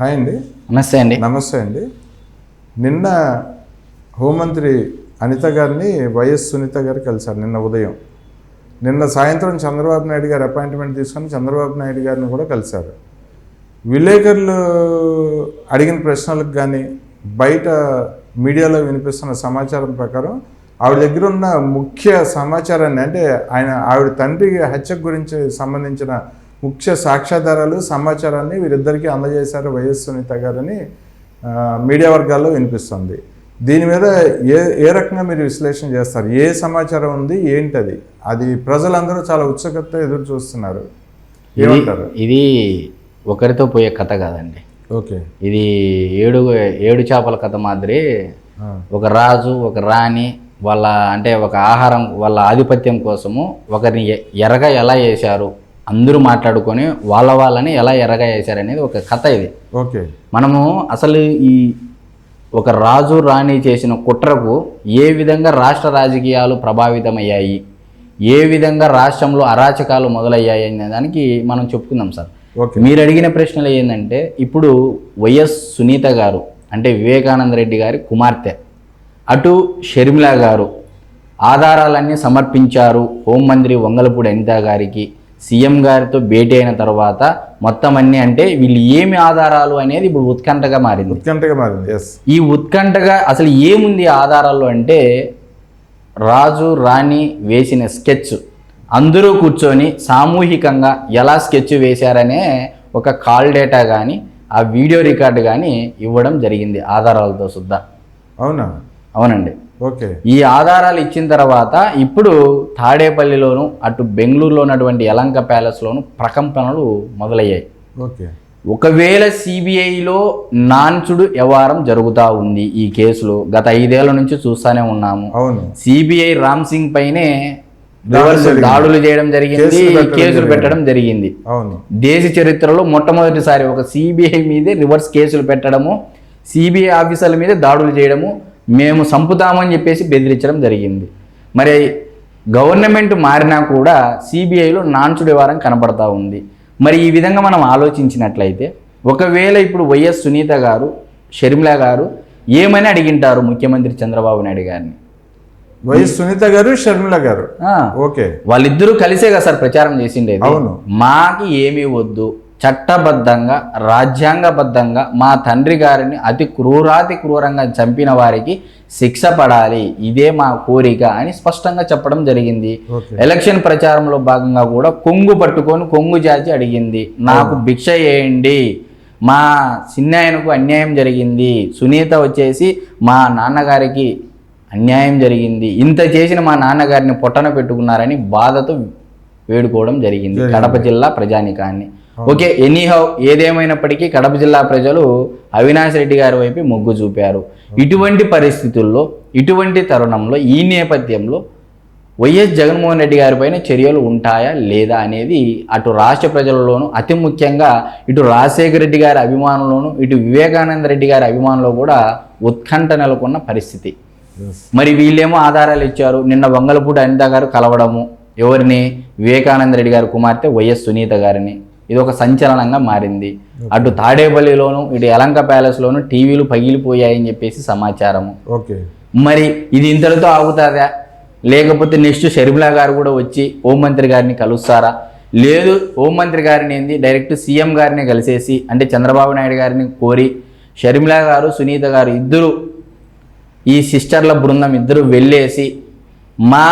Hi అండి. నమస్తే అండి. నమస్తే అండి. నిన్న హోంమంత్రి అనిత గారిని వైఎస్ సునీత గారు కలిశారు నిన్న ఉదయం. నిన్న సాయంత్రం చంద్రబాబు నాయుడు గారు అపాయింట్మెంట్ తీసుకొని చంద్రబాబు నాయుడు గారిని కూడా కలిశారు. విలేకరులు అడిగిన ప్రశ్నలకు కానీ బయట మీడియాలో వినిపిస్తున్న సమాచారం ప్రకారం ఆవిడ దగ్గర ఉన్న ముఖ్య సమాచారాన్ని అంటే ఆయన ఆవిడ తండ్రి హత్య గురించి సంబంధించిన ముఖ్య సాక్ష్యాధారాలు సమాచారాన్ని వీరిద్దరికీ అందజేశారు వైఎస్ సునీత గారని మీడియా వర్గాల్లో వినిపిస్తుంది. దీని మీద ఏ ఏ రకంగా మీరు విశ్లేషణ చేస్తారు? ఏ సమాచారం ఉంది? ఏంటది? అది ప్రజలందరూ చాలా ఉత్సుకత ఎదురు చూస్తున్నారు. ఏమంటారు? ఇది ఒకరితో పోయే కథ కాదండి. ఓకే. ఇది ఏడు ఏడు చేపల కథ మాదిరి ఒక రాజు ఒక రాణి వాళ్ళ అంటే ఒక ఆహారం వాళ్ళ ఆధిపత్యం కోసము ఒకరిని ఎరగా ఎలా వేశారు? అందరూ మాట్లాడుకొని వాళ్ళ వాళ్ళని ఎలా ఎరగా ఒక కథ ఇది. ఓకే. మనము అసలు ఈ ఒక రాజు రాణి చేసిన కుట్రకు ఏ విధంగా రాష్ట్ర రాజకీయాలు ప్రభావితమయ్యాయి ఏ విధంగా రాష్ట్రంలో అరాచకాలు మొదలయ్యాయి అనే దానికి మనం చెప్పుకుందాం సార్. ఓకే. మీరు అడిగిన ప్రశ్నలు ఏంటంటే ఇప్పుడు వైఎస్ సునీత గారు అంటే వివేకానంద రెడ్డి గారి కుమార్తె అటు షర్మిల గారు ఆధారాలన్నీ సమర్పించారు హోంమంత్రి వంగలపూడి అనిత గారికి సీఎం గారితో భేటీ అయిన తర్వాత మొత్తం అన్నీ అంటే వీళ్ళు ఏమి ఆధారాలు అనేది ఇప్పుడు ఉత్కంఠగా మారింది. ఉత్కంఠగా మారింది ఎస్ ఈ ఉత్కంఠగా అసలు ఏముంది ఈ ఆధారాల్లో అంటే రాజు రాణి వేసిన స్కెచ్. అందరూ కూర్చొని సామూహికంగా ఎలా స్కెచ్ వేశారనే ఒక కాల్ డేటా కానీ ఆ వీడియో రికార్డు కానీ ఇవ్వడం జరిగింది ఆధారాలతో సుద్దా. అవునా? అవునండి. ఓకే. ఈ ఆధారాలు ఇచ్చిన తర్వాత ఇప్పుడు తాడేపల్లిలోను అటు బెంగళూరులో ఉన్నటువంటి యలంక ప్యాలెస్లోను ప్రకంపనలు మొదలయ్యాయి. ఓకే. ఒకవేళ సిబిఐలో నాన్చుడు వ్యవహారం జరుగుతూ ఉంది ఈ కేసులో గత ఐదేళ్ళ నుంచి చూస్తూనే ఉన్నాము. అవును. సిబిఐ రామ్ సింగ్ పైనే దాడులు రివర్స్ జరిగింది. దాడులు చేయడం జరిగింది కేసులు పెట్టడం జరిగింది. పెట్టడం జరిగింది. అవును. దేశ చరిత్రలో మొట్టమొదటిసారి ఒక సిబిఐ మీదే రివర్స్ కేసులు పెట్టడము సిబిఐ ఆఫీసర్ల మీద దాడులు చేయడము మేము సంపుతామని చెప్పేసి బెదిరించడం జరిగింది. మరి గవర్నమెంట్ మారినా కూడా సిబిఐలో నాన్చుడు వ్యవహారం కనపడతా ఉంది. మరి ఈ విధంగా మనం ఆలోచించినట్లయితే ఒకవేళ ఇప్పుడు వైఎస్ సునీత గారు షర్మిల గారు ఏమని అడిగింటారు ముఖ్యమంత్రి చంద్రబాబు నాయుడు గారిని? వైఎస్ సునీత గారు షర్మిల గారు. ఓకే. వాళ్ళిద్దరూ కలిసే కదా సార్ ప్రచారం చేసిండేది. అవును. మాకి ఏమీ వద్దు. చట్టబద్ధంగా రాజ్యాంగబద్ధంగా మా తండ్రి గారిని అతి క్రూరాతి క్రూరంగా చంపిన వారికి శిక్ష పడాలి. ఇదే మా కోరిక అని స్పష్టంగా చెప్పడం జరిగింది. ఎలక్షన్ ప్రచారంలో భాగంగా కూడా కొంగు పట్టుకొని కొంగు జాచి అడిగింది. నాకు భిక్ష వేయండి మా చిన్నాయనకు అన్యాయం జరిగింది. సునీత వచ్చేసి మా నాన్నగారికి అన్యాయం జరిగింది. ఇంత చేసిన మా నాన్నగారిని పొట్టన పెట్టుకున్నారని బాధతో వేడుకోవడం జరిగింది. కడప జిల్లా ప్రజానికాన్ని. ఓకే ఎనీహౌ ఏదేమైనప్పటికీ కడప జిల్లా ప్రజలు అవినాష్ రెడ్డి గారి వైపు మొగ్గు చూపారు. ఇటువంటి పరిస్థితుల్లో ఇటువంటి తరుణంలో ఈ నేపథ్యంలో వైఎస్ జగన్మోహన్ రెడ్డి గారి పైన చర్యలు ఉంటాయా లేదా అనేది అటు రాష్ట్ర ప్రజలలోనూ అతి ముఖ్యంగా ఇటు రాజశేఖర రెడ్డి గారి అభిమానుల్లోనూ ఇటు వివేకానంద రెడ్డి గారి అభిమానులు కూడా ఉత్కంఠ నెలకొన్న పరిస్థితి. మరి వీళ్ళేమో ఆధారాలు ఇచ్చారు. నిన్న వంగలపూడి అనిత గారు కలవడము ఎవరిని? వివేకానంద రెడ్డి గారి కుమార్తె వైఎస్ సునీత గారిని. ఇది ఒక సంచలనంగా మారింది. అటు తాడేపల్లిలోను ఇటు యలంక ప్యాలెస్లోను టీవీలు పగిలిపోయాయని చెప్పేసి సమాచారము. ఓకే. మరి ఇది ఇంతటితో ఆగుతుందా లేకపోతే నెక్స్ట్ షర్మిల గారు కూడా వచ్చి హోంమంత్రి గారిని కలుస్తారా? లేదు హోంమంత్రి గారిని ఏంది? డైరెక్ట్ సీఎం గారిని కలిసేసి అంటే చంద్రబాబు నాయుడు గారిని కోరి షర్మిల గారు సునీత గారు ఇద్దరు ఈ సిస్టర్ల బృందం ఇద్దరు వెళ్ళేసి మా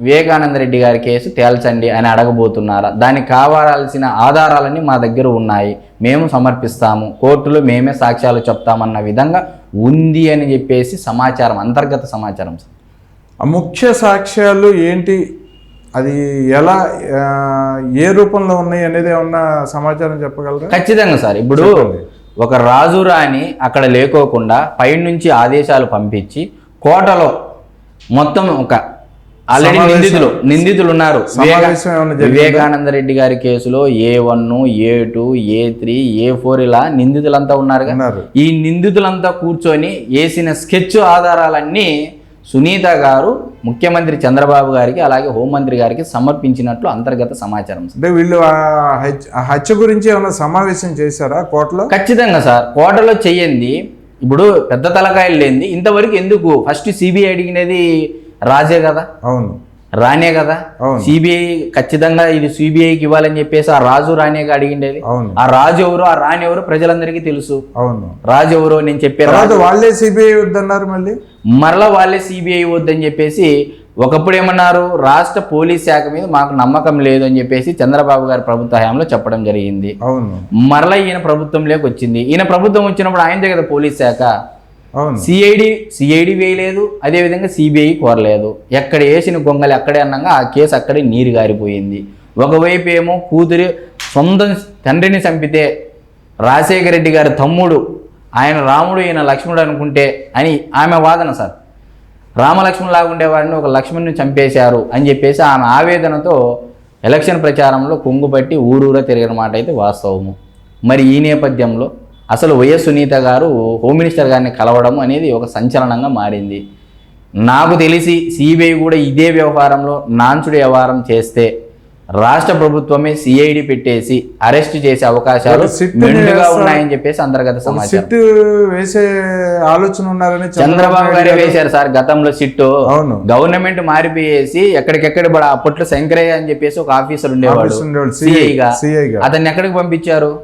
వివేకానంద రెడ్డి గారి కేసు తేల్చండి అని అడగబోతున్నారా? దానికి కావాల్సిన ఆధారాలన్నీ మా దగ్గర ఉన్నాయి. మేము సమర్పిస్తాము. కోర్టులో మేమే సాక్ష్యాలు చెప్తామన్న విధంగా ఉంది అని చెప్పేసి సమాచారం అంతర్గత సమాచారం సార్. ముఖ్య సాక్ష్యాలు ఏంటి? అది ఎలా ఏ రూపంలో ఉన్నాయి అనేది ఏమన్నా సమాచారం చెప్పగలరా? ఖచ్చితంగా సార్. ఇప్పుడు. ఒక రాజు రాణి అక్కడ లేకోకుండా పైనుంచి ఆదేశాలు పంపించి కోటలో మొత్తం ఒక ఆల్రెడీ నిందితులు నిందితులు ఉన్నారు? వివేకానంద రెడ్డి గారి కేసులో A one A two A three A four ఇలా నిందితులంతా ఉన్నారు. ఈ నిందితులంతా కూర్చొని వేసిన స్కెచ్ ఆధారాలన్నీ సునీత గారు ముఖ్యమంత్రి చంద్రబాబు గారికి అలాగే హోంమంత్రి గారికి సమర్పించినట్లు అంతర్గత సమాచారం అంటే వీళ్ళు హత్య గురించి ఏమైనా సమావేశం చేశారా కోర్టులో? ఖచ్చితంగా సార్. కోటలో చెయ్యండి. ఇప్పుడు పెద్ద తలకాయలు లేనిది. ఇంతవరకు ఎందుకు? ఫస్ట్ సిబిఐ అడిగినది రాజే కదా? అవును. రానే కదా? అవును. సిబిఐ ఖచ్చితంగా ఇది సిబిఐకి ఇవ్వాలని చెప్పేసి ఆ రాజు రానేగా అడిగిండేది. అవును. ఆ రాజు ఎవరు ఆ రాణి ఎవరు ప్రజలందరికీ తెలుసు. అవును. రాజు ఎవరు నేను చెప్పే తర్వాత రాజు. వాళ్ళే సిబిఐ వద్దన్నారు మళ్ళీ? మరలా వాళ్ళే సిబిఐ వద్దని చెప్పేసి ఒకప్పుడు ఏమన్నారు? రాష్ట్ర పోలీస్ శాఖ మీద మాకు నమ్మకం లేదు అని చెప్పేసి చంద్రబాబు గారి ప్రభుత్వ హయాంలో చెప్పడం జరిగింది. అవును. మరలా ఈయన ప్రభుత్వంలోకి వచ్చింది. ఈయన ప్రభుత్వం వచ్చినప్పుడు ఆయనదే కదా పోలీస్ శాఖ. సిఐడి సిఐడి వేయలేదు అదేవిధంగా సిబిఐ కోరలేదు. ఎక్కడ వేసిన గొంగలి అక్కడే అన్నాగా ఆ కేసు అక్కడే నీరు గారిపోయింది. ఒకవైపు ఏమో కూతురు సొంతం తండ్రిని చంపితే రాజశేఖర రెడ్డి గారి తమ్ముడు ఆయన రాముడు ఈయన లక్ష్మణుడు అనుకుంటే అని ఆమె వాదన సార్. రామలక్ష్మణులాగా ఉండేవాడిని ఒక లక్ష్మణ్ని చంపేశారు అని చెప్పేసి ఆమె ఆవేదనతో ఎలక్షన్ ప్రచారంలో కొంగుపట్టి ఊరూరా తిరిగిన మాట అయితే వాస్తవము. మరి ఈ నేపథ్యంలో అసలు వైఎస్ సునీత గారు హోమ్ మినిస్టర్ గారిని కలవడం అనేది ఒక సంచలనంగా మారింది. నాకు తెలిసి సిబిఐ కూడా ఇదే వ్యవహారంలో నాంచుడి వ్యవహారం చేస్తే రాష్ట్ర ప్రభుత్వమే సిఐడి పెట్టేసి అరెస్ట్ చేసే అవకాశాలు సిట్ మెండుగా. ఉన్నాయని చెప్పేసి అంతర్గత సమాచారం. సిట్ వేసే ఆలోచన ఉన్నారని చంద్రబాబు గారే వేశారు సార్ గతంలో సిట్టు. అవును. గవర్నమెంట్ మారిపోయేసి ఎక్కడికెక్కడ కూడా అప్పట్లో శంకరయ్య అని చెప్పేసి ఒక ఆఫీసర్ ఉండేవాడు. ఆఫీసర్ ఉండేవాడు, CI గా. CI గా. అతన్ని ఎక్కడికి పంపించారు?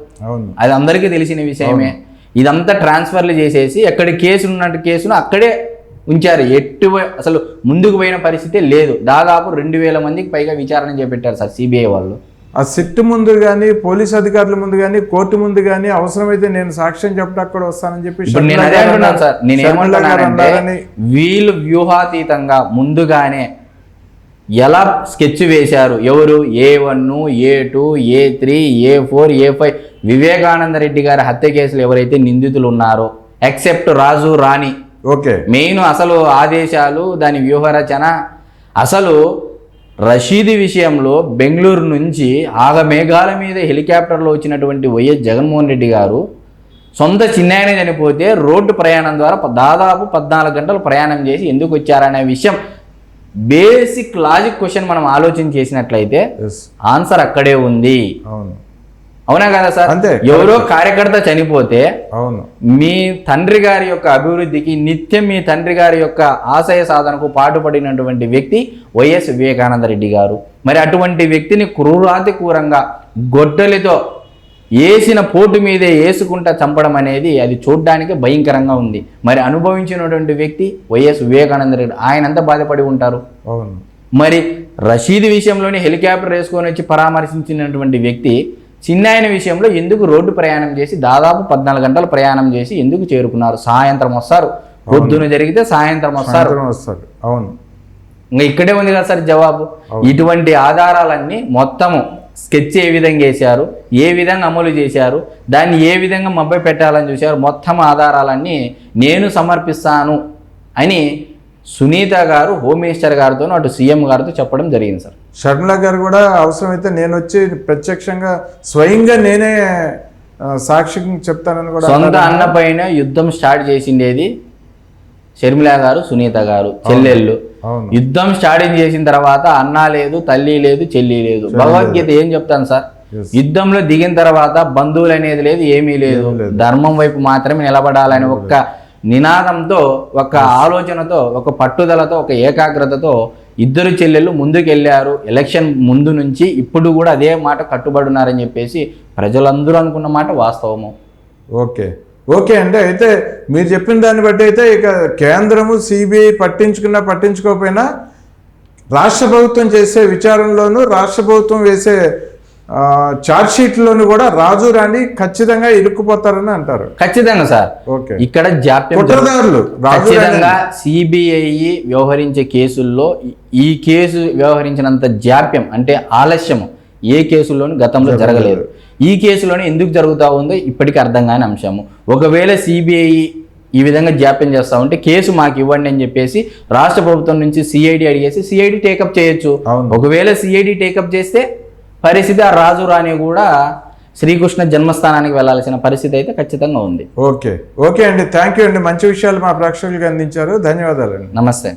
అది అందరికీ తెలిసిన విషయమే. ఇదంతా ట్రాన్స్ఫర్లు చేసేసి ఎక్కడ కేసు ఉన్నట్టు కేసును అక్కడే ఉంచారు. ఎటు అసలు ముందుకు పోయిన పరిస్థితి లేదు. దాదాపు రెండు వేల మందికి పైగా విచారణ చేపట్టారు సార్ సిబిఐ వాళ్ళు. ఆ సిట్ ముందు కానీ పోలీస్ అధికారుల ముందు కానీ కోర్టు ముందు కానీ అవసరమైతే నేను సాక్ష్యం చెప్పడానికి కూడా వస్తానని చెప్పి నేను అదే అంటున్నాను సార్. నేను ఏమంటున్నానంటే వీళ్ళు వ్యూహాతీతంగా ముందుగానే ఎలా స్కెచ్ వేశారు? ఎవరు? A one A two A three A four A five Vivekananda Reddy గారి హత్య కేసులు ఎవరైతే నిందితులు ఉన్నారో ఎక్సెప్ట్ రాజు రాణి ఓకే. మెయిన్ అసలు ఆదేశాలు దాని వ్యూహరచన. అసలు రషీద్ విషయంలో బెంగళూరు నుంచి ఆగమేఘాల మీద హెలికాప్టర్లో వచ్చినటువంటి వైఎస్ జగన్మోహన్ రెడ్డి గారు సొంత చిన్నాయన చనిపోతే రోడ్డు ప్రయాణం ద్వారా దాదాపు పద్నాలుగు గంటలు ప్రయాణం చేసి ఎందుకు వచ్చారనే విషయం బేసిక్ లాజిక్ క్వశ్చన్ మనం ఆలోచన చేసినట్లయితే ఆన్సర్ అక్కడే ఉంది. అవును. అవునా కదా సార్? అంతే, ఎవరో కార్యకర్త చనిపోతే అవును. మీ తండ్రి గారి యొక్క అభివృద్ధికి నిత్యం మీ తండ్రి గారి యొక్క ఆశయ సాధనకు పాటుపడినటువంటి వ్యక్తి వైఎస్ వివేకానంద రెడ్డి గారు. మరి అటువంటి వ్యక్తిని క్రూరాతి క్రూరంగా గొడ్డలితో వేసిన పోటు మీదే వేసుకుంటా చంపడం అనేది అది చూడ్డానికి భయంకరంగా ఉంది. మరి అనుభవించినటువంటి వ్యక్తి వైఎస్ వివేకానంద రెడ్డి ఆయన ఎంత బాధపడి ఉంటారు? అవును. మరి రషీద్ విషయంలోనే హెలికాప్టర్ వేసుకొని వచ్చి పరామర్శించినటువంటి వ్యక్తి చిన్నాయన విషయంలో ఎందుకు రోడ్డు ప్రయాణం చేసి దాదాపు పద్నాలుగు గంటలు ప్రయాణం చేసి ఎందుకు చేరుకున్నారు? సాయంత్రం వస్తారు. పొద్దున జరిగితే సాయంత్రం వస్తారు. వస్తాడు అవును. ఇంకా ఇక్కడే ఉంది కదా సార్ జవాబు. ఇటువంటి ఆధారాలన్నీ మొత్తము స్కెచ్ ఏ విధంగా వేశారు? ఏ విధంగా అమలు చేశారు? దాన్ని ఏ విధంగా మబ్బై పెట్టాలని చూశారు? మొత్తం ఆధారాలన్నీ నేను సమర్పిస్తాను అని సునీత గారు హోమ్ మినిస్టర్ గారితో అటు సీఎం గారితో చెప్పడం జరిగింది సార్. షర్మిల గారు కూడా అవసరమైతే నేను వచ్చి ప్రత్యక్షంగా స్వయంగా నేనే ఆ, సాక్షి చెప్తానని కూడా సొంత. అన్న పైన యుద్ధం స్టార్ట్ చేసిండేది షర్మిల గారు సునీత గారు చెల్లెళ్ళు. యుద్ధం స్టార్టింగ్ చేసిన తర్వాత అన్న లేదు తల్లి లేదు చెల్లి లేదు. భగవద్గీత ఏం చెప్తాను సార్. యుద్ధంలో దిగిన తర్వాత బంధువులు అనేది లేదు. ఏమీ లేదు. ధర్మం వైపు మాత్రమే నిలబడాలని ఒక్క నినాదంతో ఒక ఆలోచనతో ఒక పట్టుదలతో ఒక ఏకాగ్రతతో ఇద్దరు చెల్లెళ్ళు ముందుకెళ్ళారు ఎలక్షన్ ముందు నుంచి ఇప్పుడు కూడా అదే మాట కట్టుబడి ఉన్నారని చెప్పేసి ప్రజలందరూ అనుకున్న మాట వాస్తవము. ఓకే. ఓకే అంటే అయితే మీరు చెప్పిన దాన్ని బట్టి అయితే ఇక కేంద్రము సిబిఐ పట్టించుకున్నా పట్టించుకోకపోయినా రాష్ట్ర ప్రభుత్వం చేసే విచారణలోనూ రాష్ట్ర ప్రభుత్వం వేసే షీట్లోనూ కూడా రాజు రాణి ఖచ్చితంగా ఇరుక్కుపోతారని అంటారు. ఖచ్చితంగా సార్. ఓకే. ఇక్కడ జాప్యం జరుగు- కుట్రదారులు రాజు రాణి. ఖచ్చితంగా సిబిఐ వ్యవహరించే కేసుల్లో ఈ- కేసు వ్యవహరించినంత జాప్యం అంటే ఆలస్యం ఏ కేసుల్లోనూ గతంలో జరగలేదు. ఈ కేసులోనే ఎందుకు జరుగుతా ఉందో ఇప్పటికీ అర్థం కాని అంశము. ఒకవేళ సిబిఐ ఈ విధంగా జాప్యం చేస్తా ఉంటే కేసు మాకు ఇవ్వండి అని చెప్పేసి రాష్ట్ర ప్రభుత్వం నుంచి సిఐడి అడిగేసి సిఐడి టేకప్ చేయొచ్చు. ఒకవేళ సిఐడి టేకప్ చేస్తే పరిస్థితి ఆ రాజు రాణి కూడా శ్రీకృష్ణ జన్మస్థానానికి వెళ్ళాల్సిన పరిస్థితి అయితే ఖచ్చితంగా ఉంది. ఓకే. ఓకే అండి. థ్యాంక్ యూ అండి. మంచి విషయాలు మా ప్రేక్షకులకు అందించారు. ధన్యవాదాలండి. నమస్తే.